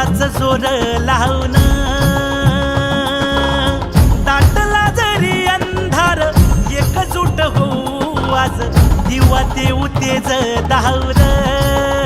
मनगटाच जोर लावून दाटला जरी अंधार एकजूट हो आज. दिवा देऊ तेज धावलं